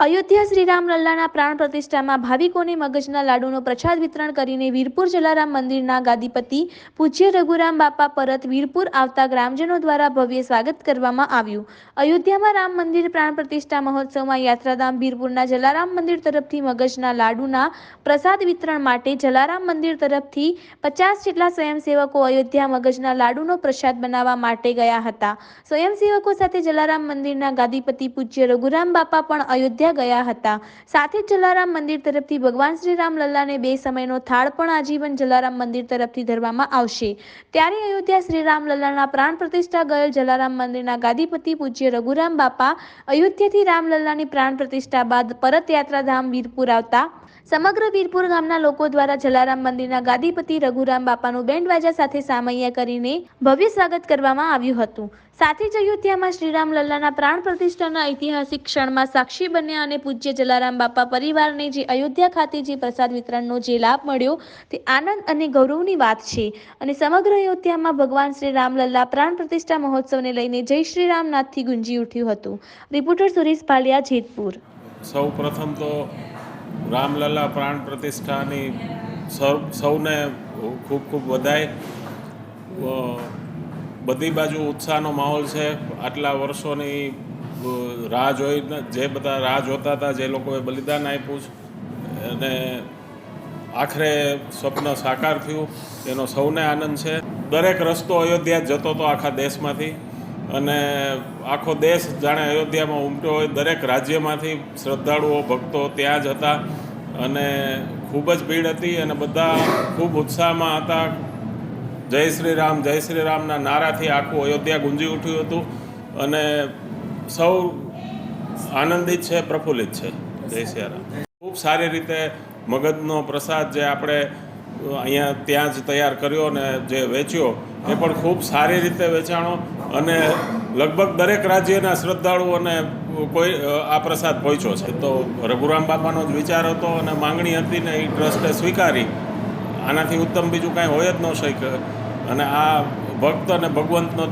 અયોધ્યા શ્રી રામલલ્લાના પ્રાણ પ્રતિષ્ઠામાં ભાવિકોને મગજના લાડુનો પ્રસાદ વિતરણ કરીને વીરપુર જલારામ મંદિરના ગાદીપતિ પૂજ્ય રઘુરામ બાપા પરત વીરપુર આવતા ગ્રામજનો દ્વારા ભવ્ય સ્વાગત કરવામાં આવ્યું. અયોધ્યામાં રામ મંદિર પ્રાણ પ્રતિષ્ઠા મહોત્સવમાં યાત્રાધામ વીરપુરના જલારામ મંદિર તરફથી મગજના લાડુના પ્રસાદ વિતરણ માટે જલારામ મંદિર તરફથી પચાસ જેટલા સ્વયંસેવકો અયોધ્યા મગજના લાડુનો પ્રસાદ બનાવવા માટે ગયા હતા. સ્વયંસેવકો સાથે જલારામ મંદિરના ગાદીપતિ પૂજ્ય રઘુરામ બાપા પણ અયોધ્યા ગયા હતા. સાથે જ જલારામ મંદિર તરફથી ભગવાન શ્રી રામ લલ્લાને બે સમયનો થાળ પણ આજીવન જલારામ મંદિર તરફથી ધરવામાં આવશે. ત્યારે અયોધ્યા શ્રી રામ લલ્લાના પ્રાણ પ્રતિષ્ઠા ગયેલ જલારામ મંદિરના ગાદીપતિ પૂજ્ય રઘુરામ બાપા અયોધ્યાથી રામલલ્લાની પ્રાણ પ્રતિષ્ઠા બાદ પરત યાત્રાધામ વીરપુર આવતા સમગ્ર વીરપુર ગામના લોકો દ્વારા જલારામ મંદિરના ગાદીપતિ રઘુરામ બાપાનું બેન્ડવાજા સાથે સામૈયા કરીને ભવ્ય સ્વાગત કરવામાં આવ્યું હતું. સાથે જ અયોધ્યામાં શ્રીરામ લલ્લાના પ્રાણ પ્રતિષ્ઠાના ઐતિહાસિક ક્ષણમાં સાક્ષી બન્યા અને પૂજ્ય જલારામ બાપા પરિવારને જે અયોધ્યા ખાતે જે પ્રસાદ વિતરણનો જે લાભ મળ્યો તે આનંદ અને ગૌરવની વાત છે. અને સમગ્ર અયોધ્યામાં ભગવાન શ્રી રામલલ્લા પ્રાણ પ્રતિષ્ઠા મહોત્સવને લઈને જય શ્રી રામનાથથી ગુંજી ઉઠ્યું હતું. રિપોર્ટર સુરેશ પાલિયા જેતપુર. સૌ પ્રથમ તો રામલલા પ્રાણ પ્રતિષ્ઠાની સૌ, સૌને ખૂબ ખૂબ વધાય બધી બાજુ ઉત્સાહનો માહોલ છે. આટલા વર્ષોની રાહ જોઈને જે બધા રાહ જોતા હતા, જે લોકોએ બલિદાન આપ્યું છે. અને આખરે સ્વપ્ન સાકાર થયું. એનો સૌને આનંદ છે. દરેક રસ્તો અયોધ્યા જતો હતો આખા દેશમાંથી. અને આખો દેશ જાણે અયોધ્યામાં ઉમટ્યો હોય, દરેક રાજ્યમાંથી શ્રદ્ધાળુઓ, ભક્તો ત્યાં જ હતા. અને ખૂબ જ ભીડ હતી અને બધા ખૂબ ઉત્સાહમાં હતા. જય શ્રી રામ, જય શ્રી રામના નારાથી આખું અયોધ્યા ગુંજી ઉઠ્યું હતું. અને સૌ આનંદિત છે, પ્રફુલ્લિત છે. જય શ્રી રામ. ખૂબ સારી રીતે મગજનો પ્રસાદ જે આપણે અહીંયા ત્યાં જ તૈયાર કર્યો અને જે વેચ્યો, એ પણ ખૂબ સારી રીતે વેચાણો અને લગભગ દરેક રાજ્યના શ્રદ્ધાળુઓને કોઈ આ પ્રસાદ પહોંચ્યો છે. તો રઘુરામ બાપાનો જ વિચાર હતો અને માંગણી હતી ને એ ટ્રસ્ટે સ્વીકારી. આનાથી ઉત્તમ બીજું કાંઈ હોય જ ન શકે. અને આ ભક્ત અને ભગવંતનો જ